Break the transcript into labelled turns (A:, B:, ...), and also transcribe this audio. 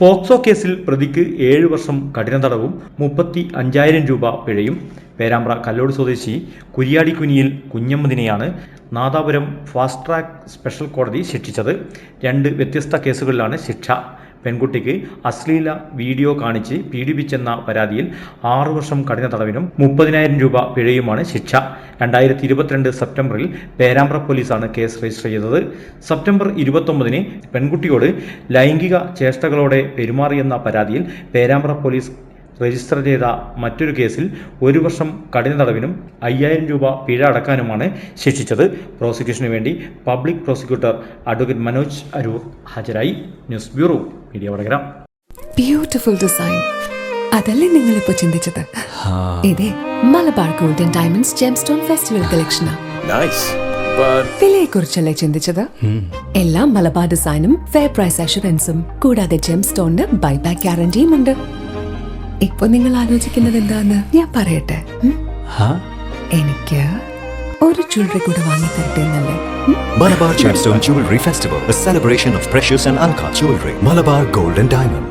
A: POCSO കേസിൽ പ്രതിക്ക് ഏഴ് വർഷം കഠിന തടവും മുപ്പത്തി അഞ്ചായിരം രൂപ പിഴയും. പേരാമ്പ്ര കല്ലോട് സ്വദേശി കുരിയാടിക്കുനിയിൽ കുഞ്ഞമ്മദിനെയാണ് നാദാപുരം ഫാസ്റ്റ് ട്രാക്ക് സ്പെഷ്യൽ കോടതി ശിക്ഷിച്ചത്. രണ്ട് വ്യത്യസ്ത കേസുകളിലാണ് ശിക്ഷ. പെൺകുട്ടിക്ക് അശ്ലീല വീഡിയോ കാണിച്ച് പീഡിപ്പിച്ചെന്ന പരാതിയിൽ ആറു വർഷം കഠിന തടവിനും മുപ്പതിനായിരം രൂപ പിഴയുമാണ് ശിക്ഷ. രണ്ടായിരത്തി ഇരുപത്തിരണ്ട് സെപ്റ്റംബറിൽ പേരാമ്പ്ര പോലീസാണ് കേസ് രജിസ്റ്റർ ചെയ്തത്. സെപ്റ്റംബർ ഇരുപത്തൊമ്പതിന് പെൺകുട്ടിയോട് ലൈംഗിക ചേഷ്ടകളോടെ പെരുമാറിയെന്ന പരാതിയിൽ പേരാമ്പ്ര പോലീസ് രജിസ്റ്റർ ചെയ്ത മറ്റൊരു കേസിൽ ഒരു വർഷം കഠിന തടവിനും അയ്യായിരം രൂപ പിഴ അടക്കാനുമാണ് ശിക്ഷിച്ചത്. പ്രോസിക്യൂഷന് വേണ്ടി public prosecutor advocate Manoj Aroor ഹാജരായി. News bureau. Media Vadakara
B: beautiful design അതല്ലേ നിങ്ങൾ ഇപ്പോ ചിന്തിച്ചത് ഇതേ Malabar golden diamonds gem stone festival കളക്ഷനാ
C: Nice. But
B: വിലയെ കുറിച്ചല്ലേ ചിന്തിച്ചത് എല്ലാ മലബാർ ഡിസൈനും ഫെയർ പ്രൈസ് അഷുറൻസും കൂടാതെ ജെം സ്റ്റോണിന് ബൈബാക്ക് ഗ്യാരണ്ടിയും ഉണ്ട്. ഇപ്പൊ നിങ്ങൾ ആലോചിക്കുന്നത് എന്താന്ന് ഞാൻ പറയട്ടെ? എനിക്ക് ഒരു ജ്വല്ലറി കൂടെ വാങ്ങി തരട്ടെ?
D: Malabar Gemstone Jewelry Festival, a celebration of precious and uncut jewelry. Malabar Gold and Diamonds.